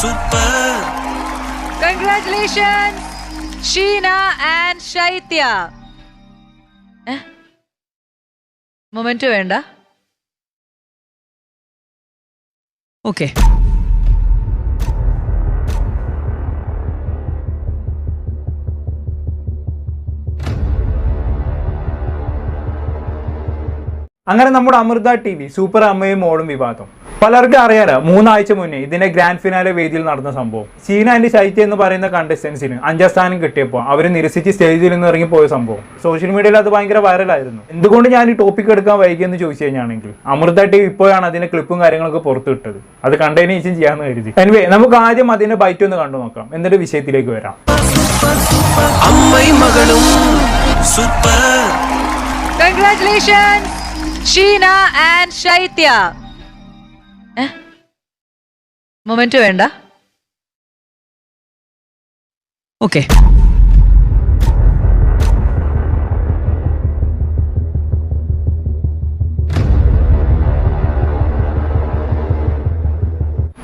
Super congratulation Sheena and Shaithya moment വേണ്ട. Okay അങ്ങനെ നമ്മുടെ അമൃത ടി വി സൂപ്പർ അമ്മയും മോളും വിവാദം. പലർക്കും അറിയാലോ മൂന്നാഴ്ച മുന്നേ ഇതിന്റെ ഗ്രാൻഡ് ഫിനാലെ വേദിയിൽ നടന്ന സംഭവം. ചീന ആൻഡ് ശൈത്യ എന്ന് പറയുന്ന കണ്ടസ്റ്റൻസിന് അഞ്ചാം സ്ഥാനം കിട്ടിയപ്പോൾ അവർ നിരസിച്ച് സ്റ്റേജിൽ നിന്ന് ഇറങ്ങി പോയ സംഭവം. സോഷ്യൽ മീഡിയയിൽ അത് ഭയങ്കര വൈറലായിരുന്നു എന്തുകൊണ്ട് ഞാൻ ഈ ടോപ്പിക് എടുക്കാൻ വൈകിയെന്ന് ചോദിച്ചു കഴിഞ്ഞാണെങ്കിൽ അമൃത ടി വി ഇപ്പോഴാണ് അതിന്റെ ക്ലിപ്പും കാര്യങ്ങളൊക്കെ പുറത്തു വിട്ടത് അത് കണ്ടതിന് ശേഷം ചെയ്യാമെന്ന് കരുതി. എനിവേ നമുക്ക് ആദ്യം അതിന്റെ ബൈറ്റ് ഒന്ന് കണ്ടു നോക്കാം. എന്നിട്ട് വിഷയത്തിലേക്ക് വരാം. അമ്മയും മകളും super congratulation Sheena and Shaithya moment വേണ്ട. ഓക്കെ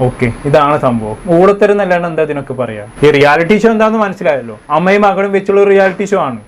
ഓക്കെ ഇതാണ് സംഭവം. ഊടത്തരം എന്നല്ലാണ്ട് എന്താ ഇതിനൊക്കെ പറയാ? ഈ റിയാലിറ്റി ഷോ എന്താന്ന് മനസ്സിലായല്ലോ. അമ്മയും മകളും വെച്ചുള്ള റിയാലിറ്റി ഷോ ആണ്.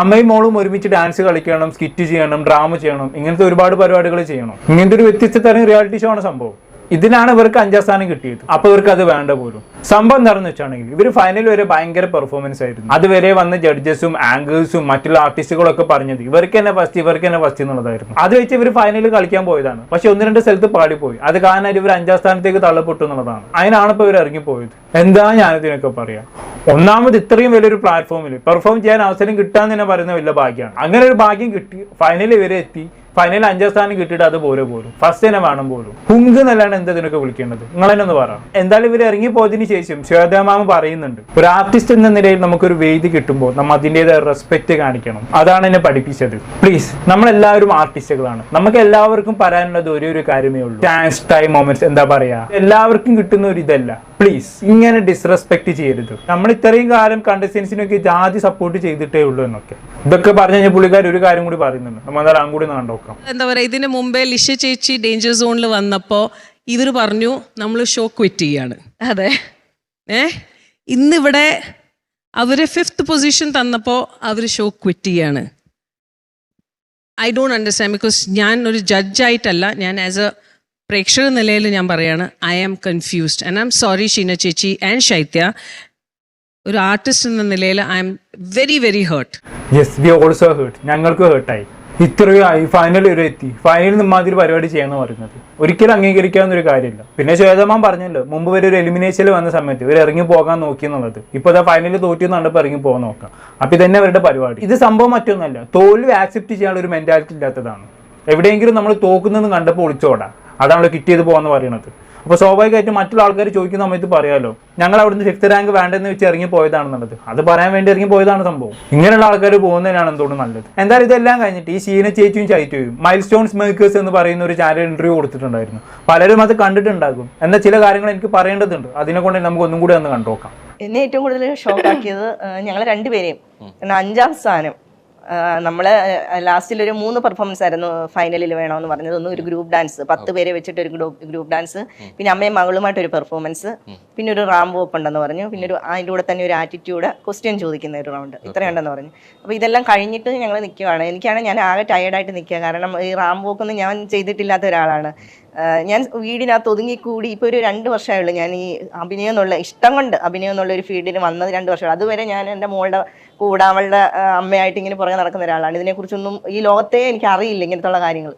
അമ്മയും മോളും ഒരുമിച്ച് ഡാൻസ് കളിക്കണം സ്കിറ്റ് ചെയ്യണം ഡ്രാമ ചെയ്യണം ഇങ്ങനത്തെ ഒരുപാട് പരിപാടികൾ ചെയ്യണം. ഇങ്ങനത്തെ ഒരു വ്യത്യസ്ത തരം റിയാലിറ്റി ഷോ ആണ് സംഭവം. ഇതിനാണ് ഇവർക്ക് അഞ്ചാം സ്ഥാനം കിട്ടിയത്. അപ്പൊ ഇവർക്ക് അത് വേണ്ട പോലും. സംഭവം എന്താണെന്ന് വെച്ചാണെങ്കിൽ ഇവർ ഫൈനൽ വരെ ഭയങ്കര പെർഫോമൻസ് ആയിരുന്നു. അതുവരെ വന്ന ജഡ്ജസും ആങ്കേഴ്സും മറ്റുള്ള ആർട്ടിസ്റ്റുകളൊക്കെ പറഞ്ഞത് ഇവർക്ക് തന്നെ ഫസ്റ്റ് ഇവർക്ക് തന്നെ ഫസ്റ്റ് എന്നുള്ളതായിരുന്നു. അത് വെച്ച് ഇവർ ഫൈനലിൽ കളിക്കാൻ പോയതാണ്. പക്ഷെ ഒന്ന് രണ്ട് സ്ഥലത്ത് പാടിപ്പോയി. അത് കാരണം ഇവർ അഞ്ചാം സ്ഥാനത്തേക്ക് തള്ളപ്പെട്ടു എന്നുള്ളതാണ്. അതിനാണ് ഇപ്പൊ ഇവർ ഇറങ്ങിപ്പോയത്. എന്താ ഞാനിതിനൊക്കെ പറയാം? ഒന്നാമത് ഇത്രയും വലിയൊരു പ്ലാറ്റ്ഫോമിൽ പെർഫോം ചെയ്യാൻ അവസരം കിട്ടാന്ന് തന്നെ പറയുന്ന വലിയ ഭാഗ്യമാണ്. അങ്ങനെ ഒരു ഭാഗ്യം കിട്ടി ഫൈനലിൽ വരെ എത്തി ഫൈനൽ അഞ്ചാം സ്ഥാനം കിട്ടിയിട്ട് അത് പോലെ പോലും ഫസ്റ്റ് തന്നെ വേണം പോലും. ഹുങ്ക് എന്നല്ലാണ് എന്താ ഇതിനൊക്കെ വിളിക്കേണ്ടത്? നിങ്ങൾ തന്നെ ഒന്ന് പറ. എന്തായാലും ഇവർ ഇറങ്ങി പോയതിനു ശേഷം ശ്വേതമാമ പറയുന്നുണ്ട് ഒരു ആർട്ടിസ്റ്റ് എന്ന നിലയിൽ നമുക്കൊരു വേദി കിട്ടുമ്പോൾ നമ്മൾ അതിന്റെതായ റെസ്പെക്ട് കാണിക്കണം. അതാണ് എന്നെ പഠിപ്പിച്ചത്. പ്ലീസ് നമ്മളെല്ലാവരും ആർട്ടിസ്റ്റുകളാണ് നമുക്ക് എല്ലാവർക്കും പറയാനുള്ളത് ഒരേ ഒരു കാര്യമേ ഉള്ളൂ. ചാൻസ് ടൈം മൊമെന്റ്സ് എന്താ പറയാ? എല്ലാവർക്കും കിട്ടുന്ന ഒരു ഇതല്ല. പ്ലീസ് ഇങ്ങനെ ഡിസ്റെസ്പെക്ട് ചെയ്യരുത്. നമ്മൾ ഇത്രയും കാലം കണ്ടസ്റ്റൻസിനൊക്കെ ജാതി സപ്പോർട്ട് ചെയ്തിട്ടേ ഉള്ളൂ എന്നൊക്കെ. ഇതൊക്കെ പറഞ്ഞു കഴിഞ്ഞാൽ പുള്ളിക്കാർ ഒരു കാര്യം കൂടി പറയുന്നുണ്ട്. നമ്മൾ എന്തായാലും കൂടി കണ്ടോക്കാം എന്താ പറയുക ഇതിന് മുമ്പേ ലിഷ ചേച്ചി ഡേഞ്ചർ സോണിൽ വന്നപ്പോൾ ഇവർ പറഞ്ഞു നമ്മൾ ഷോ ക്വിറ്റ് ചെയ്യാണ്. അതെ. ഏ? ഇന്നിവിടെ അവർ ഫിഫ്ത്ത് പൊസിഷൻ തന്നപ്പോൾ അവർ ഷോ ക്വിറ്റ് ചെയ്യാണ്. ഐ ഡോണ്ട് അണ്ടർസ്റ്റാൻഡ് ബിക്കോസ് ഞാൻ ഒരു ജഡ്ജായിട്ടല്ല ഞാൻ ആസ് എ പ്രേക്ഷക നിലയിൽ ഞാൻ പറയാണ് I am confused and I'm sorry Sheena ചേച്ചി ആൻഡ് ശൈത്യ. ഒരു ആർട്ടിസ്റ്റ് എന്ന നിലയിൽ I'm very very hurt yes we also hurt ഞങ്ങൾക്ക് ഹേർട്ടായി ഇത്രയും ആയി ഫൈനൽ വരെ എത്തി. ഫൈനൽ നിമ്മാതിരി പരിപാടി ചെയ്യാന്ന് പറയുന്നത്. ഒരിക്കലും അംഗീകരിക്കാവുന്ന ഒരു കാര്യമില്ല. പിന്നെ ശ്വേതമാൻ പറഞ്ഞല്ലോ മുമ്പ് വരെ ഒരു എലിമിനേഷനിൽ വന്ന സമയത്ത് ഇവർ ഇറങ്ങി പോകാൻ നോക്കി എന്നുള്ളത്. ഇപ്പൊ അതാ ഫൈനലിൽ തോറ്റി കണ്ടപ്പോൾ ഇറങ്ങി പോകാൻ നോക്കാം. അപ്പൊ ഇതന്നെ അവരുടെ പരിപാടി. ഇത് സംഭവം മറ്റൊന്നല്ല. തോൽവി ആക്സെപ്റ്റ് ചെയ്യാനുള്ള ഒരു മെന്റാലിറ്റി ഇല്ലാത്തതാണ്. എവിടെയെങ്കിലും നമ്മൾ തോക്കുന്നതെന്ന് കണ്ടപ്പോൾ ഒളിച്ചോടാ. അതാണല്ലോ കിറ്റ് ചെയ്ത് പോകാന്ന് പറയുന്നത് അപ്പോൾ സ്വാഭാവികമായിട്ടും മറ്റുള്ള ആൾക്കാർ ചോദിക്കുന്ന സമയത്ത് പറയാമല്ലോ ഞങ്ങൾ അവിടുന്ന് ഫിഫ്ത്ത് റാങ്ക് വേണ്ടെന്ന് വെച്ച് ഇറങ്ങി പോയതാണെന്നുള്ളത്. അത് പറയാൻ വേണ്ടി ഇറങ്ങി പോയതാണ് സംഭവം. ഇങ്ങനെയുള്ള ആൾക്കാർ പോകുന്നതിനാണ് എന്തുകൊണ്ട് നല്ലത്. എന്തായാലും ഇതെല്ലാം കഴിഞ്ഞിട്ട് ഈ സീന ചേച്ചിയും ചൈറ്റയും മൈൽ സ്റ്റോൺസ് മേക്കേഴ്സ് എന്ന് പറയുന്ന ഒരു ചാനൽ ഇന്റർവ്യൂ കൊടുത്തിട്ടുണ്ടായിരുന്നു. പലരും അത് കണ്ടിട്ടുണ്ടാകും. എന്നാൽ ചില കാര്യങ്ങൾ എനിക്ക് പറയേണ്ടതുണ്ട്. അതിനെ കൊണ്ട് നമുക്ക് ഒന്നും കൂടി ഒന്ന് കണ്ടുനോക്കാം എന്നെ ഏറ്റവും കൂടുതൽ ഷോക്കാക്കിയത് ഞങ്ങൾ രണ്ടുപേരെയും. അഞ്ചാം സ്ഥാനം. നമ്മൾ ലാസ്റ്റിൽ ഒരു മൂന്ന് പെർഫോമൻസ് ആയിരുന്നു ഫൈനലിൽ വേണമെന്ന് പറഞ്ഞത്. ഒന്ന് ഒരു ഗ്രൂപ്പ് ഡാൻസ് പത്ത് പേരെ വെച്ചിട്ട് ഒരു ഗ്രൂപ്പ് ഗ്രൂപ്പ് ഡാൻസ് പിന്നെ അമ്മയും മകളുമായിട്ട് ഒരു പെർഫോമൻസ് പിന്നെ ഒരു റാം വോപ്പ് ഉണ്ടെന്ന് പറഞ്ഞു. പിന്നെ ഒരു അതിന്റെ കൂടെ തന്നെ ഒരു ആറ്റിറ്റ്യൂഡ് ക്വസ്റ്റ്യൻ ചോദിക്കുന്ന ഒരു റൗണ്ട് ഇത്രയുണ്ടെന്ന് പറഞ്ഞു. അപ്പോൾ ഇതെല്ലാം കഴിഞ്ഞിട്ട് ഞങ്ങൾ നിൽക്കുകയാണ് എനിക്കാണ് ഞാൻ ആകെ ടയേർഡായിട്ട് നിൽക്കുക കാരണം ഈ റാംബോക്കൊന്നും ഞാൻ ചെയ്തിട്ടില്ലാത്ത ഒരാളാണ്. ഞാൻ വീടിനകത്ത് ഒതുങ്ങിക്കൂടി ഇപ്പോൾ ഒരു രണ്ട് വർഷമായുള്ളൂ ഞാൻ ഈ അഭിനയം എന്നുള്ള ഇഷ്ടം കൊണ്ട് അഭിനയം എന്നുള്ള ഒരു ഫീൽഡിൽ വന്നത് രണ്ട് വർഷമാണ് അതുവരെ ഞാൻ എന്റെ മോളുടെ കൂടെ അവളുടെ അമ്മയായിട്ട് ഇങ്ങനെ പുറകെ നടക്കുന്ന ഒരാളാണ്. ഇതിനെക്കുറിച്ചൊന്നും ഈ ലോകത്തെ എനിക്ക് അറിയില്ല ഇങ്ങനത്തുള്ള കാര്യങ്ങൾ.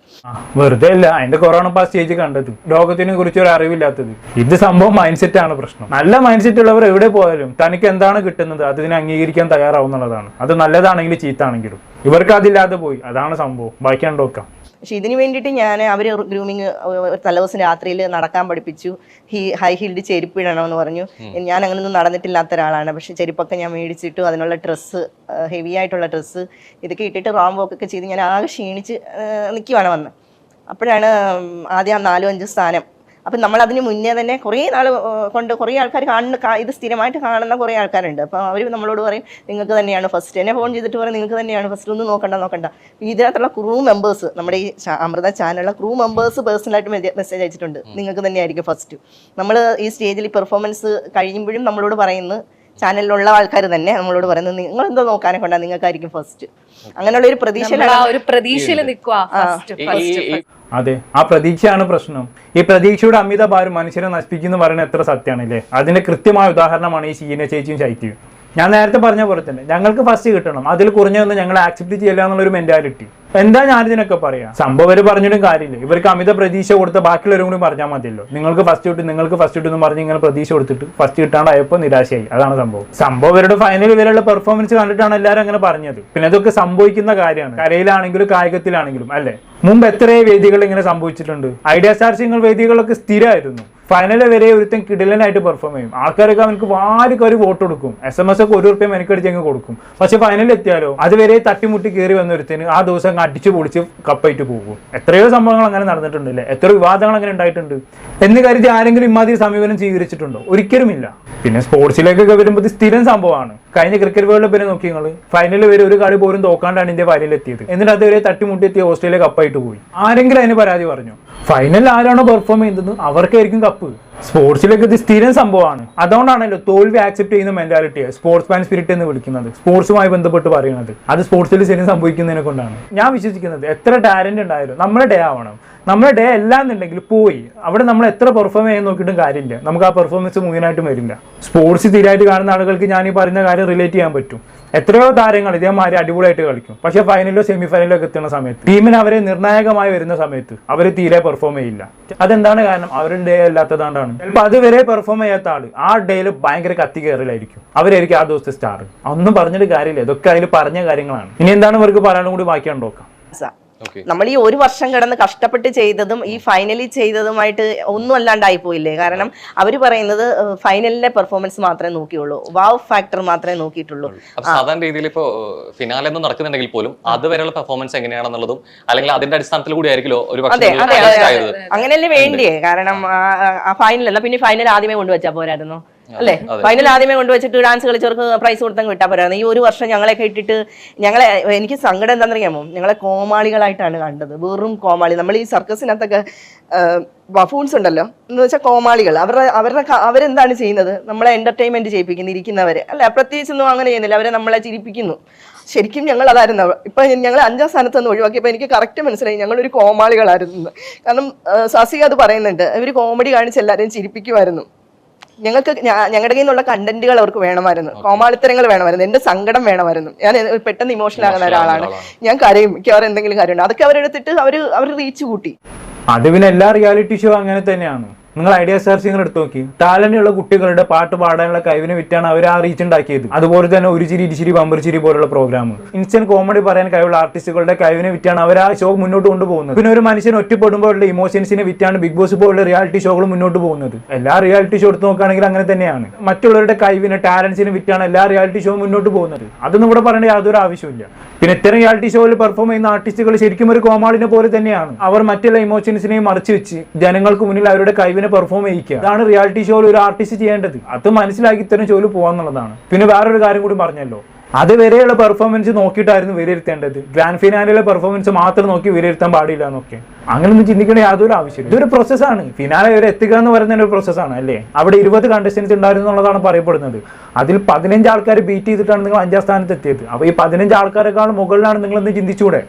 വെറുതെ അല്ല അതിന്റെ കൊറോണ പാസ് സ്റ്റേജ് കണ്ടത്. ലോകത്തിനെ കുറിച്ച് ഒരു അറിവില്ലാത്തത്. ഇത് സംഭവം മൈൻഡ് സെറ്റ് ആണ് പ്രശ്നം. നല്ല മൈൻഡ് സെറ്റ് ഉള്ളവർ എവിടെ പോയാലും തനിക്ക് എന്താണ് കിട്ടുന്നത് അതിനെ അംഗീകരിക്കാൻ തയ്യാറാവുന്നുള്ളതാണ്. അത് നല്ലതാണെങ്കിലും ചീത്താണെങ്കിലും ഇവർക്ക് അതില്ലാതെ പോയി. അതാണ് സംഭവം. ബാക്കി കണ്ടോക്കാം പക്ഷെ ഇതിന് വേണ്ടിയിട്ട് ഞാൻ അവർ ഗ്രൂമിങ് തലേദിവസം രാത്രിയിൽ നടക്കാൻ പഠിപ്പിച്ചു. ഹീ ഹൈ ഹീൽഡ് ചെരുപ്പ് ഇടണമെന്ന് പറഞ്ഞു. ഞാൻ അങ്ങനെയൊന്നും നടന്നിട്ടില്ലാത്ത ഒരാളാണ്. പക്ഷെ ചെരുപ്പൊക്കെ ഞാൻ മേടിച്ചിട്ടു അതിനുള്ള ഡ്രസ്സ് ഹെവി ആയിട്ടുള്ള ഡ്രസ്സ് ഇതൊക്കെ ഇട്ടിട്ട് റോം വോക്കൊക്കെ ചെയ്ത് ഞാൻ ആകെ ക്ഷീണിച്ച് നിൽക്കുവാണ് വന്ന്. അപ്പോഴാണ് ആദ്യം ആ നാലും അഞ്ച് സ്ഥാനം അപ്പം നമ്മൾ അതിന് മുന്നേ തന്നെ കുറേ നാൾ കൊണ്ട് കുറേ ആൾക്കാർ കാണുന്ന ഇത് സ്ഥിരമായിട്ട് കാണുന്ന കുറേ ആൾക്കാരുണ്ട്. അപ്പോൾ അവർ നമ്മളോട് പറയും നിങ്ങൾക്ക് തന്നെയാണ് ഫസ്റ്റ് എന്നെ ഫോൺ ചെയ്തിട്ട് പറയും നിങ്ങൾക്ക് തന്നെയാണ് ഫസ്റ്റ് ഒന്ന് നോക്കണ്ട നോക്കണ്ട. ഇതിനകത്തുള്ള ക്രൂ മെമ്പേഴ്സ് നമ്മുടെ ഈ അമൃത ചാനലിലെ ക്രൂ മെമ്പേഴ്സ് പേഴ്സണലായിട്ട് മെസ്സേജ് അയച്ചിട്ടുണ്ട്. നിങ്ങൾക്ക് തന്നെയായിരിക്കും ഫസ്റ്റ് നമ്മൾ ഈ സ്റ്റേജിൽ പെർഫോമൻസ് കഴിയുമ്പോഴും നമ്മളോട് പറയുന്നു ചാനലിലുള്ള ആൾക്കാർ തന്നെ നമ്മളോട് പറയുന്നത് നിങ്ങൾ എന്തോ നോക്കാനെ കൊണ്ടാ നിങ്ങൾക്കായിരിക്കും ഫസ്റ്റ് അങ്ങനെയുള്ള ഒരു പ്രതീക്ഷ പ്രതീക്ഷയിലാണ് ഒരു പ്രതീക്ഷയിൽ നിൽക്കുക അതെ ആ പ്രതീക്ഷയാണ് പ്രശ്നം. ഈ പ്രതീക്ഷയുടെ അമിത ഭാരം മനുഷ്യരെ നശിപ്പിക്കുന്നു പറയുന്നത് എത്ര സത്യമാണല്ലേ? അതിന്റെ കൃത്യമായ ഉദാഹരണമാണ് ഈ സീനിയ ചേച്ചിയും ശൈത്യവും. ഞാൻ നേരത്തെ പറഞ്ഞ പോലെ തന്നെ ഞങ്ങൾക്ക് ഫസ്റ്റ് കിട്ടണം. അതിൽ കുറഞ്ഞൊന്നും ഞങ്ങൾ ആക്സെപ്റ്റ് ചെയ്യില്ല എന്നുള്ളൊരു മെന്റാലിറ്റി എന്താ ഞാനിതിനൊക്കെ പറയാം? സംഭവം ഇവർ പറഞ്ഞിട്ടും കാര്യമില്ല. ഇവർക്ക് അമിത പ്രതീക്ഷ കൊടുത്ത ബാക്കിയുള്ളവരും കൂടി പറഞ്ഞാൽ മതിയല്ലോ. നിങ്ങൾക്ക് ഫസ്റ്റ് കിട്ടും നിങ്ങൾക്ക് ഫസ്റ്റ് കിട്ടും എന്ന് പറഞ്ഞ് ഇങ്ങനെ പ്രതീക്ഷ കൊടുത്തിട്ട് ഫസ്റ്റ് കിട്ടാണ്ടായപ്പോൾ നിരാശയായി. അതാണ് സംഭവം. സംഭവം ഇവരുടെ ഫൈനൽ വരെയുള്ള പെർഫോമൻസ് കണ്ടിട്ടാണ് എല്ലാവരും അങ്ങനെ പറഞ്ഞത്. പിന്നെ അതൊക്കെ സംഭവിക്കുന്ന കാര്യമാണ്. കരയിലാണെങ്കിലും കായികത്തിലാണെങ്കിലും അല്ലെ? മുമ്പ് എത്രയോ വേദികൾ ഇങ്ങനെ സംഭവിച്ചിട്ടുണ്ട്. ഐഡിയ സ്റ്റാർ സിംഗിൾ വേദികളൊക്കെ സ്ഥിരമായിരുന്നു. ഫൈനൽ വരെ ഒരുത്തൻ കിടിലനായിട്ട് പെർഫോം ചെയ്യും. ആൾക്കാരൊക്കെ അവനക്ക് വാരി കയറി വോട്ട് കൊടുക്കും. എസ് എം എസ് ഒക്കെ ഒരു റുപ്യം എനിക്ക് മെനക്കടിച്ചങ്ങ് കൊടുക്കും. പക്ഷെ ഫൈനലിൽ എത്തിയാലോ? അതുവരെ തട്ടിമുട്ടി കയറി വന്ന ഒരുത്തിന് ആ ദിവസം അങ്ങ് അടിച്ചു പൊളിച്ച് കപ്പായിട്ട് പോകും. എത്രയോ സംഭവങ്ങൾ അങ്ങനെ നടന്നിട്ടുണ്ട് അല്ലേ എത്ര വിവാദങ്ങൾ അങ്ങനെ ഉണ്ടായിട്ടുണ്ട്. എന്ന് കരുതി ആരെങ്കിലും ഇമാതിരി സമീപനം സ്വീകരിച്ചിട്ടുണ്ടോ? ഒരിക്കലുമില്ല. പിന്നെ സ്പോർട്സിലേക്കൊക്കെ വരുമ്പോൾ സ്ഥിരം സംഭവമാണ്. കഴിഞ്ഞ ക്രിക്കറ്റ് വേൾഡ് കപ്പിനെ നോക്കി നിങ്ങൾ ഫൈനലിൽ വരെ ഒരു കളി പോലും തോക്കാണ്ടാണ് ഇന്ത്യ ഫൈനലിൽ എത്തിയത്. എന്നിട്ട് അതുവരെ തട്ടിമുട്ടി എത്തിയ ഓസ്ട്രേലിയ കപ്പായിട്ട് പോയി. ആരെങ്കിലും അതിന് പരാതി പറഞ്ഞു. ഫൈനലിൽ ആരാണോ പെർഫോം ചെയ്യുന്നത് അവർക്കായിരിക്കും കപ്പ് സ്പോർട്സിലേക്ക് ഇത് സ്ഥിരം സംഭവമാണ്. അതുകൊണ്ടാണല്ലോ തോൽവി ആക്സെപ്റ്റ് ചെയ്യുന്ന മെന്റാലിറ്റിയെ സ്പോർട്സ് മാൻ സ്പിരിറ്റ് എന്ന് വിളിക്കുന്നത്. സ്പോർട്സുമായി ബന്ധപ്പെട്ട് പറയുന്നത്. അത് സ്പോർട്സിൽ ശരി സംഭവിക്കുന്നതിനെ കൊണ്ടാണ്. ഞാൻ വിശ്വസിക്കുന്നത് എത്ര ടാലന്റ് ഉണ്ടായാലും നമ്മുടെ ഡേ ആവണം. നമ്മുടെ ഡേ എല്ലാം എന്നുണ്ടെങ്കിൽ പോയി. അവിടെ നമ്മൾ എത്ര പെർഫോം ചെയ്യാൻ നോക്കിയിട്ടും കാര്യമില്ല. നമുക്ക് ആ പെർഫോമൻസ് മുഴുവനായിട്ടും വരില്ല. സ്പോർട്സ് സ്ഥിരമായിട്ട് കാണുന്ന ആളുകൾക്ക് ഞാൻ ഈ പറയുന്ന കാര്യം റിലേറ്റ് ചെയ്യാൻ പറ്റും. എത്രയോ താരങ്ങൾ ഇതേമാതിരി അടിപൊളിയായിട്ട് കളിക്കും. പക്ഷെ ഫൈനലിലോ സെമി ഫൈനലിലോ ഒക്കെ എത്തുന്ന സമയത്ത് ടീമിന് അവരെ നിർണായകമായി വരുന്ന സമയത്ത് അവർ തീരെ പെർഫോം ചെയ്യില്ല. അതെന്താണ് കാരണം? അവരുടെ ഡേ അല്ലാത്തതുകൊണ്ടാണ് ചിലപ്പോൾ അതുവരെ പെർഫോം ചെയ്യാത്ത ആൾ ആ ഡേയിൽ ഭയങ്കര കത്തി കയറലായിരിക്കും അവരായിരിക്കും ആ ദിവസത്തെ സ്റ്റാർ ഒന്നും പറഞ്ഞിട്ട് കാര്യമില്ല. ഇതൊക്കെ അതിൽ പറഞ്ഞ കാര്യങ്ങളാണ്. ഇനി എന്താണ് ഇവർക്ക് പറയാനും കൂടി ബാക്കിയാണ് നോക്കാം. നമ്മൾ ഈ ഒരു വർഷം കിടന്ന് കഷ്ടപ്പെട്ട് ചെയ്തതും ഈ ഫൈനലിൽ ചെയ്തതുമായിട്ട് ഒന്നും അല്ലാണ്ടായി പോയില്ലേ? കാരണം അവർ പറയുന്നത് ഫൈനലിലെ പെർഫോമൻസ് മാത്രമേ നോക്കിയുള്ളൂ. വാവ് ഫാക്ടർ മാത്രമേ നോക്കിയിട്ടുള്ളൂ. സാധാരണ രീതിയിൽ ഇപ്പോ ഫിനാലെ ഒന്നും നടക്കുന്നുണ്ടെങ്കിൽ പോലും അതുവരെയുള്ള പെർഫോമൻസ് എങ്ങനെയാണെന്നുള്ളതും അല്ലെങ്കിൽ അതിന്റെ അടിസ്ഥാനത്തിൽ കൂടി ആയിരിക്കുമല്ലോ ഒരു അതെ അതെ അങ്ങനെയല്ലേ വേണ്ടിയേ? കാരണം ഫൈനലല്ല പിന്നെ ഫൈനൽ ആദ്യമേ കൊണ്ടുവച്ചാ പോരായിരുന്നു? അല്ലേ? ഫൈനൽ ആദ്യമേ കൊണ്ടുവച്ചിട്ട് ഡാൻസ് കളിച്ചവർക്ക് പ്രൈസ് കൊടുത്തങ്ങ് വിട്ടാ പോരായിരുന്നു ഈ ഒരു വർഷം ഞങ്ങളെയൊക്കെ ഇട്ടിട്ട് ഞങ്ങളെ എനിക്ക് സങ്കടം എന്താണെന്നറിയാമോ ഞങ്ങളെ കോമാളികളായിട്ടാണ് കണ്ടത്. വെറും കോമാളി. നമ്മൾ ഈ സർക്കസിനകത്തൊക്കെ ബഫൂൺസ് ഉണ്ടല്ലോ. എന്ന് വെച്ചാൽ കോമാളികൾ. അവരുടെ അവരുടെ അവരെന്താണ് ചെയ്യുന്നത്? നമ്മളെ എന്റർടൈൻമെന്റ് ചെയ്യിപ്പിക്കുന്നു ഇരിക്കുന്നവരെ. അല്ല? പ്രത്യേകിച്ചൊന്നും അങ്ങനെ ചെയ്യുന്നില്ല. അവരെ നമ്മളെ ചിരിപ്പിക്കുന്നു. ശരിക്കും ഞങ്ങൾ അതായിരുന്നു. ഇപ്പൊ ഞങ്ങൾ അഞ്ചാം സ്ഥാനത്ത് നിന്ന് ഒഴിവാക്കിയപ്പോൾ എനിക്ക് കറക്റ്റ് മനസ്സിലായി. ഞങ്ങളൊരു കോമാളികളായിരുന്നു. കാരണം സസിക അത് പറയുന്നുണ്ട്. ഇവർ കോമഡി കാണിച്ച് എല്ലാവരെയും ചിരിപ്പിക്കുമായിരുന്നു ഞങ്ങൾക്ക് ഞങ്ങളുടെ കയ്യിൽ നിന്നുള്ള കണ്ടന്റുകൾ അവർക്ക് വേണമായിരുന്നു. കോമാളിത്തരങ്ങൾ വേണമായിരുന്നു. എന്റെ സങ്കടം വേണമായിരുന്നു. ഞാൻ പെട്ടെന്ന് ഇമോഷണൽ ആകുന്ന ആകുന്ന ഒരാളാണ്. ഞാൻ കരയും. മിക്കവാറും എന്തെങ്കിലും കാര്യമുണ്ട്. അതൊക്കെ അവരെടുത്തിട്ട് അവർ അവർ റീച്ച് കൂട്ടി. അത് പിന്നെ എല്ലാ റിയാലിറ്റി ഷോ അങ്ങനെ തന്നെയാണ്. നിങ്ങൾ ഐഡിയ സെർച്ച് നിങ്ങൾ എടുത്തു നോക്കി. ടാലന്റ് ഉള്ള കുട്ടികളുടെ പാട്ട് പാടാനുള്ള കഴിവിനെ വിറ്റാണ് അവർ ആ റീച്ച് ഉണ്ടാക്കിയത്. അതുപോലെ തന്നെ ഒരു ചിരി ഇരിച്ചിരി ബമ്പർ പോലുള്ള പ്രോഗ്രാം ഇൻസ്റ്റന്റ് കോമഡി പറയാൻ കഴിവുള്ള ആർട്ടിസ്റ്റുകളുടെ കഴിവിനെ വിറ്റാണ് അവർ ആ ഷോ മുന്നോട്ട് കൊണ്ടുപോകുന്നത്. പിന്നെ ഒരു മനുഷ്യൻ ഒറ്റപ്പെടുമ്പോഴുള്ള ഇമോഷൻസിനെ വിറ്റാണ് ബിഗ് ബോസ് പോലുള്ള റിയാലിറ്റി ഷോകൾ മുന്നോട്ട് പോകുന്നത്. എല്ലാ റിയാലിറ്റി ഷോ എടുത്ത് നോക്കുകയാണെങ്കിൽ അങ്ങനെ തന്നെയാണ്. മറ്റുള്ളവരുടെ കഴിവിനെ ടാലൻസിനെ വിറ്റാണ് എല്ലാ റിയാലിറ്റി ഷോ മുന്നോട്ട് പോകുന്നത്. അതൊന്നും ഇവിടെ പറയേണ്ട യാതൊരു ആവശ്യമില്ല പിന്നെ ഇത്തരം റിയാലിറ്റി ഷോയിൽ പെർഫോം ചെയ്യുന്ന ആർട്ടിസ്റ്റുകൾ ശരിക്കും ഒരു കോമാളിനെ പോലെ തന്നെയാണ്. അവർ മറ്റുള്ള ഇമോഷൻസിനെയും മറച്ചു വെച്ച് ജനങ്ങൾക്ക് മുന്നിൽ അവരുടെ കഴിവിനെ പെർഫോം ചെയ്യിക്കുക. അതാണ് റിയാലിറ്റി ഷോയിൽ ഒരു ആർട്ടിസ്റ്റ് ചെയ്യേണ്ടത്. അത് മനസ്സിലാക്കി ഇത്തരം ഷോയിൽ പോകാന്നുള്ളതാണ് പിന്നെ വേറൊരു കാര്യം കൂടി പറഞ്ഞല്ലോ. അതുവരെയുള്ള പെർഫോമൻസ് നോക്കിയിട്ടായിരുന്നു വിലയിരുത്തേണ്ടത്. ഗ്രാൻഡ് ഫിനാലിലെ പെർഫോമൻസ് മാത്രം നോക്കി വിലയിരുത്താൻ പാടില്ല എന്നൊക്കെ. അങ്ങനെയൊന്നും ചിന്തിക്കേണ്ട യാതൊരു ആവശ്യമില്ല. ഇതൊരു പ്രോസസ്സാണ് ഫിനാലെ വരെ എത്തുക എന്ന് പറയുന്ന ഒരു പ്രോസസ്സാണ് അല്ലേ? അവിടെ ഇരുപത് കണ്ടസ്റ്റൻസ് ഉണ്ടായിരുന്നു എന്നുള്ളതാണ് പറയപ്പെടുന്നത്. അതിൽ പതിനഞ്ച് ആൾക്കാർ ബീറ്റ് ചെയ്തിട്ടാണ് നിങ്ങൾ അഞ്ചാം സ്ഥാനത്ത് എത്തിയത്. അപ്പോൾ ഈ പതിനഞ്ച് ആൾക്കാരെക്കാൾ മുകളിലാണ് നിങ്ങളെന്ന് ചിന്തിച്ചൂടെ?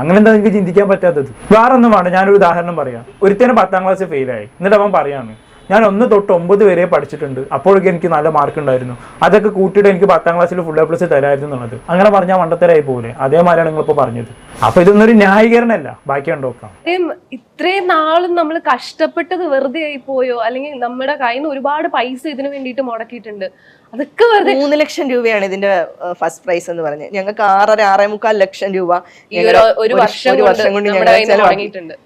അങ്ങനെ എന്താ നിങ്ങൾക്ക് ചിന്തിക്കാൻ പറ്റാത്തത്? വേറെ ഒന്നും വേണ്ട ഞാനൊരു ഉദാഹരണം പറയാം. ഒരുത്തന് പത്താം ക്ലാസ് ഫെയിലായി എന്നിട്ട് അവൻ പറയാണ് ഞാൻ ഒന്ന് തൊട്ട് ഒമ്പത് വരെ പഠിച്ചിട്ടുണ്ട്. അപ്പോഴൊക്കെ എനിക്ക് നല്ല മാർക്ക് ഉണ്ടായിരുന്നു. അതൊക്കെ കൂട്ടിയിട്ട് എനിക്ക് പത്താം ക്ലാസ്സിൽ ഫുൾ എ പ്ലസ് തരായിരുന്നു എന്നുള്ളത്. അങ്ങനെ പറഞ്ഞാൽ മണ്ടത്തരായി പോലെ. അതേമാതിരിയാണ് നിങ്ങളിപ്പോൾ പറഞ്ഞത്. അപ്പൊ ഇതൊന്നും ഒരു ന്യായീകരണമല്ല ബാക്കി കണ്ടോക്കാം ഇത്രയും ഇത്രയും നാളും നമ്മൾ കഷ്ടപ്പെട്ടത് വെറുതെ ആയി പോയോ? അല്ലെങ്കിൽ നമ്മുടെ കയ്യിൽ നിന്ന് ഒരുപാട് പൈസ ഇതിനു വേണ്ടിയിട്ട് മുടക്കിയിട്ടുണ്ട്. അതൊക്കെ വെറുതെ മൂന്ന് ലക്ഷം രൂപയാണ് ഇതിന്റെ ഫസ്റ്റ് പ്രൈസ് എന്ന് പറഞ്ഞത് ഞങ്ങൾക്ക് ആറര ആറേ മുക്കാൽ ലക്ഷം രൂപ ഒരു വർഷം കൊണ്ട് വർഷം കൊണ്ട് ഞങ്ങൾ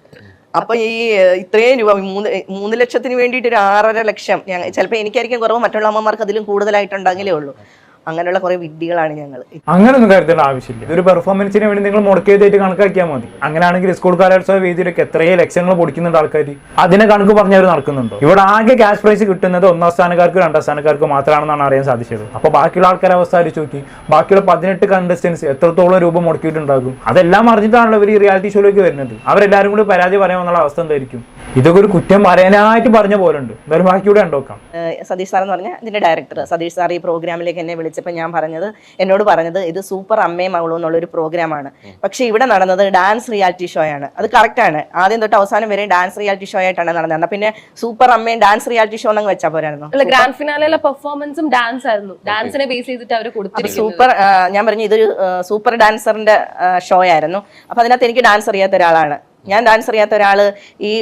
അപ്പൊ ഈ ഇത്രയും രൂപ മൂന്ന് ലക്ഷത്തിന് വേണ്ടിയിട്ട് ഒരു ആറര ലക്ഷം ചിലപ്പോ എനിക്കായിരിക്കും കുറവ് മറ്റുള്ള അമ്മമാർക്ക് അതിലും കൂടുതലായിട്ടുണ്ടെങ്കിലേ ഉള്ളൂ. അങ്ങനെയുള്ള കുറെ വിഡ്ഢികളാണ് ഞങ്ങൾ അങ്ങനെയൊന്നും കരുതേണ്ട ആവശ്യമില്ല. ഒരു പെർഫോമൻസിന് വേണ്ടി നിങ്ങൾ മുടക്കിയതായിട്ട് കണക്കാക്കിയാൽ മതി. അങ്ങനെയാണെങ്കിൽ സ്കൂൾ കലോത്സവ വേദിയിലൊക്കെ എത്രയോ ലക്ഷങ്ങൾ പൊടിക്കുന്നുണ്ട് ആൾക്കാർ അതിനെ കണക്ക് പറഞ്ഞവർ നടക്കുന്നുണ്ടോ? ഇവിടെ ആകെ ക്യാഷ് പ്രൈസ് കിട്ടുന്നത് ഒന്നാം സ്ഥാനക്കാർക്ക് രണ്ടാം സ്ഥാനക്കാർക്ക് മാത്രമാണെന്നാണ് അറിയാൻ സാധിച്ചത്. അപ്പോൾ ബാക്കിയുള്ള ആൾക്കാരെ അവസ്ഥ ആലോചിച്ച് നോക്കി. ബാക്കിയുള്ള പതിനെട്ട് കണ്ടസ്റ്റൻസ് എത്രത്തോളം രൂപ മുടക്കിയിട്ടുണ്ടാകും? അതെല്ലാം അറിഞ്ഞിട്ടാണല്ലോ ഇവർ ഈ റിയാലിറ്റി ഷോയിലേക്ക് വരുന്നത്. അവരെല്ലാവരും കൂടി പരാതി പറയാമെന്നുള്ള അവസ്ഥ എന്തായിരിക്കും? ഇതൊക്കെ ഒരു കുറ്റം പറയാനായിട്ട് പറഞ്ഞ പോലെ ഉണ്ട് എന്തായാലും ബാക്കിയൂടെ ഉണ്ടോക്കാം സതീഷ് സാർ എന്ന് പറഞ്ഞാൽ ഇതിന്റെ ഡയറക്ടർ. സതീഷ് സാർ ഈ പ്രോഗ്രാമിലേക്ക് എന്നെ വിളിച്ചപ്പോൾ ഞാൻ പറഞ്ഞത് എന്നോട് പറഞ്ഞത് ഇത് സൂപ്പർ അമ്മയും മകളും എന്നുള്ള ഒരു പ്രോഗ്രാമാണ്. പക്ഷെ ഇവിടെ നടന്നത് ഡാൻസ് റിയാലിറ്റി ഷോ ആണ്. അത് കറക്റ്റ് ആണ്. ആദ്യം തൊട്ട് അവസാനം വരെ ഡാൻസ് റിയാലിറ്റി ഷോ ആയിട്ടാണ് നടന്നത്. എന്നാൽ പിന്നെ സൂപ്പർ അമ്മയും ഡാൻസ് റിയാലിറ്റി ഷോ എന്നൊക്കെ വെച്ചാൽ പോരായിരുന്നു? അല്ല ഗ്രാൻഡ് ഫിനാലെ പെർഫോമൻസും ഡാൻസ് ആയിരുന്നു. ഡാൻസിനെ ബേസ് ചെയ്തിട്ട് അവർ കൊടുത്തിരിക്കുന്നത്. സൂപ്പർ ഞാൻ പറഞ്ഞു ഇതൊരു സൂപ്പർ ഡാൻസറിന്റെ ഷോ ആയിരുന്നു. അപ്പൊ അതിനകത്ത് എനിക്ക് ഡാൻസ് അറിയാത്ത ഒരാളാണ്. ഞാൻ ഡാൻസ് അറിയാത്ത ഒരാൾ ഈ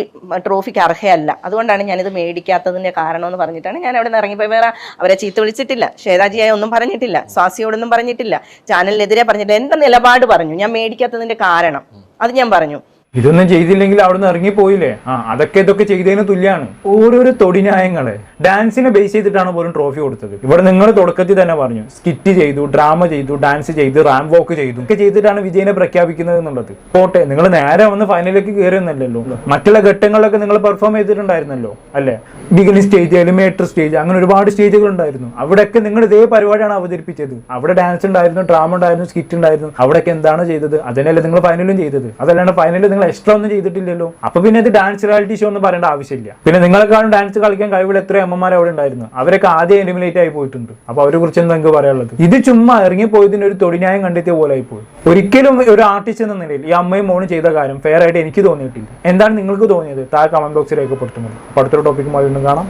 ട്രോഫിക്ക് അർഹയല്ല. അതുകൊണ്ടാണ് ഞാനിത് മേടിക്കാത്തതിന്റെ കാരണം എന്ന് പറഞ്ഞിട്ടാണ് ഞാൻ അവിടെ നിന്ന് ഇറങ്ങിപ്പോയി. വേറെ അവരെ ചീത്ത വിളിച്ചിട്ടില്ല. ശ്വേതാജിയായി ഒന്നും പറഞ്ഞിട്ടില്ല. സ്വാസിയോടൊന്നും പറഞ്ഞിട്ടില്ല. ചാനലിനെതിരെ പറഞ്ഞിട്ടില്ല. എന്റെ നിലപാട് പറഞ്ഞു. ഞാൻ മേടിക്കാത്തതിന്റെ കാരണം. അത് ഞാൻ പറഞ്ഞു. ഇതൊന്നും ചെയ്തില്ലെങ്കിൽ അവിടുന്ന് ഇറങ്ങിപ്പോയില്ലേ ആ അതൊക്കെ ഇതൊക്കെ ചെയ്തതിന് തുല്യാണ്. ഓരോരോ തൊടിന്യായങ്ങൾ. ഡാൻസിനെ ബേസ് ചെയ്തിട്ടാണ് പോലും ട്രോഫി കൊടുത്തത്. ഇവിടെ നിങ്ങൾ തുടക്കത്തിൽ തന്നെ പറഞ്ഞു സ്കിറ്റ് ചെയ്തു ഡ്രാമ ചെയ്തു ഡാൻസ് ചെയ്തു റാം വോക്ക് ചെയ്തു. ഒക്കെ ചെയ്തിട്ടാണ് വിജയനെ പ്രഖ്യാപിക്കുന്നത് എന്നുള്ളത്. പോട്ടെ നിങ്ങൾ നേരെ വന്ന് ഫൈനലിലേക്ക് കയറിയൊന്നല്ലോ മറ്റുള്ള ഘട്ടങ്ങളിലൊക്കെ നിങ്ങൾ പെർഫോം ചെയ്തിട്ടുണ്ടായിരുന്നല്ലോ അല്ലേ? ബിഗിനി സ്റ്റേജ് എലിമേറ്റർ സ്റ്റേജ് അങ്ങനെ ഒരുപാട് സ്റ്റേജുകൾ ഉണ്ടായിരുന്നു അവിടെയൊക്കെ നിങ്ങൾ ഇതേ പരിപാടിയാണ് അവതരിപ്പിച്ചത്. അവിടെ ഡാൻസ് ഉണ്ടായിരുന്നു ഡ്രാമ ഉണ്ടായിരുന്നു സ്കിറ്റ് ഉണ്ടായിരുന്നു. അവിടെയൊക്കെ എന്താണ് ചെയ്തത്? അതിനല്ലേ നിങ്ങൾ ഫൈനലും ചെയ്തത്. അതല്ലാണ്ട് ഫൈനലിൽ നിങ്ങൾ എക്സ്ട്രാ ഒന്നും ചെയ്തിട്ടില്ലല്ലോ. അപ്പൊ പിന്നെ ഇത് ഡാൻസ് റിയാലിറ്റി ഷോ എന്ന് പറയേണ്ട ആവശ്യമില്ല. പിന്നെ നിങ്ങളെക്കാളും ഡാൻസ് കളിക്കാൻ കഴിവുള്ള എത്ര അമ്മമാർ അവിടെ ഉണ്ടായിരുന്നു. അവരൊക്കെ ആദ്യം എലിമിനേറ്റ് ആയി പോയിട്ടുണ്ട്. അപ്പൊ അവരെ കുറിച്ച് എന്താ നിങ്ങൾക്ക് പറയാനുള്ളത്? ഇത് ചുമ്മാ ഇറങ്ങി ഇറങ്ങിപ്പോയതിന് ഒരു തൊടിന്യായം കണ്ടെത്തിയ പോലെ ആയി പോയി ഒരിക്കലും ഒരു ആർട്ടിസ്റ്റ് എന്ന നിലയിൽ ഈ അമ്മയും മോണും ചെയ്ത കാര്യം ഫെയർ ആയിട്ട് എനിക്ക് തോന്നിയിട്ടില്ല. എന്താണ് നിങ്ങൾക്ക് തോന്നിയത്? താഴെ കമന്റ് ബോക്സിൽ അപ്പൊ അടുത്തൊരു ടോപ്പിക്കുമായി വീണ്ടും കാണാം.